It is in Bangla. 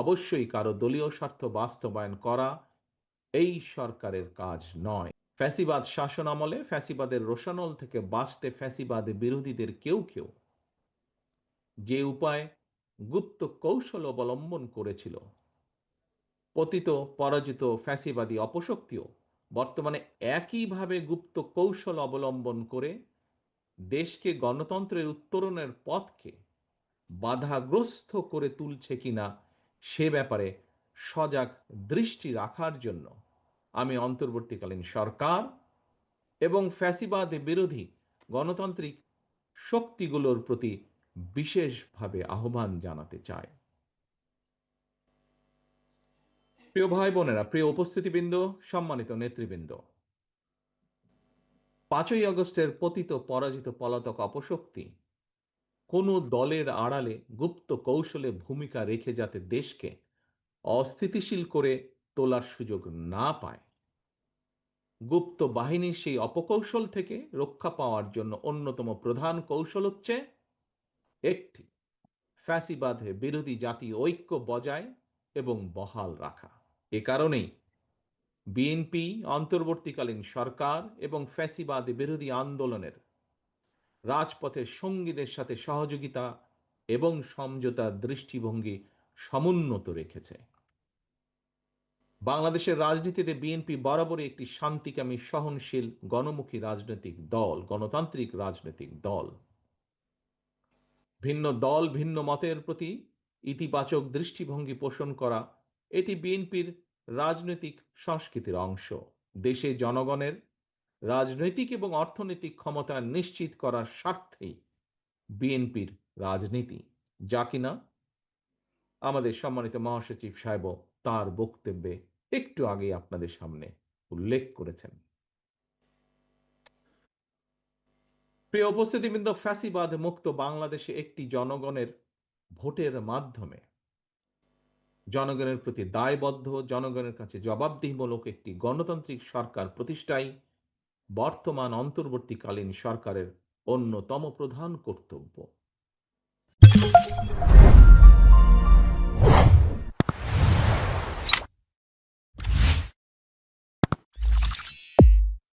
অবশ্যই কারও দলীয় স্বার্থ বাস্তবায়ন করা এই সরকারের কাজ নয়। ফ্যাসিবাদ শাসন আমলে ফ্যাসিবাদের রোশানল থেকে বাঁচতে ফ্যাসিবাদ বিরোধীদের কেউ কেউ যে উপায় গুপ্ত কৌশল অবলম্বন করেছিল, পতিত, পরাজিত ফ্যাসিবাদী অপশক্তিও বর্তমানে একইভাবে গুপ্ত কৌশল অবলম্বন করে দেশকে গণতন্ত্রের উত্তরণের পথকে বাধাগ্রস্ত করে তুলছে কিনা সে ব্যাপারে সজাগ দৃষ্টি রাখার জন্য আমি অন্তর্বর্তীকালীন সরকার এবং ফ্যাসিবাদ বিরোধী গণতান্ত্রিক শক্তিগুলোর প্রতি বিশেষভাবে আহ্বান জানাতে চাই। প্রিয় ভাই বোনেরা প্রিয় উপস্থিতিবৃন্দ, সম্মানিত নেতৃবৃন্দ, পাঁচই আগস্টের পতিত পরাজিত পলাতক অপশক্তি কোনো দলের আড়ালে গুপ্ত কৌশলে ভূমিকা রেখে যাতে দেশকে অস্থিতিশীল করে তোলার সুযোগ না পায়। গুপ্ত বাহিনীর সেই অপকৌশল থেকে রক্ষা পাওয়ার জন্য অন্যতম প্রধান কৌশল হচ্ছে একটি, ফ্যাসিবাদ বিরোধী জাতি ঐক্য বজায় এবং বহাল রাখা। এ কারণেই বিএনপি, অন্তর্বর্তীকালীন সরকার এবং ফ্যাসিবাদ বিরোধী আন্দোলনের রাজপথের সঙ্গীদের সাথে সহযোগিতা এবং সমঝোতার দৃষ্টিভঙ্গি সমুন্নত রেখেছে। বাংলাদেশের রাজনীতিতে বিএনপি বরাবরই একটি শান্তিকামী, সহনশীল, গণমুখী রাজনৈতিক দল, গণতান্ত্রিক রাজনৈতিক দল। ভিন্ন দল ভিন্ন মতের প্রতি ইতিবাচক দৃষ্টিভঙ্গি পোষণ করা এটি বিএনপির রাজনৈতিক সংস্কৃতির অংশ। দেশে জনগণের রাজনৈতিক এবং অর্থনৈতিক ক্ষমতা নিশ্চিত করার স্বার্থেই বিএনপির রাজনীতি। যা কিনা আমাদের সম্মানিত মহাসচিব সাহেব তার বক্তব্যে একটু আগে আপনাদের সামনে উল্লেখ করেছেন। প্রিয় উপস্থিতিবৃন্দ, ফ্যাসিবাদ মুক্ত বাংলাদেশে একটি জনগণের ভোটের মাধ্যমে। জনগণের প্রতি দায়বদ্ধ, জনগণের কাছে জবাবদিহিমূলক একটি গণতান্ত্রিক সরকার প্রতিষ্ঠাই বর্তমান অন্তর্বর্তীকালীন সরকারের অন্যতম প্রধান কর্তব্য।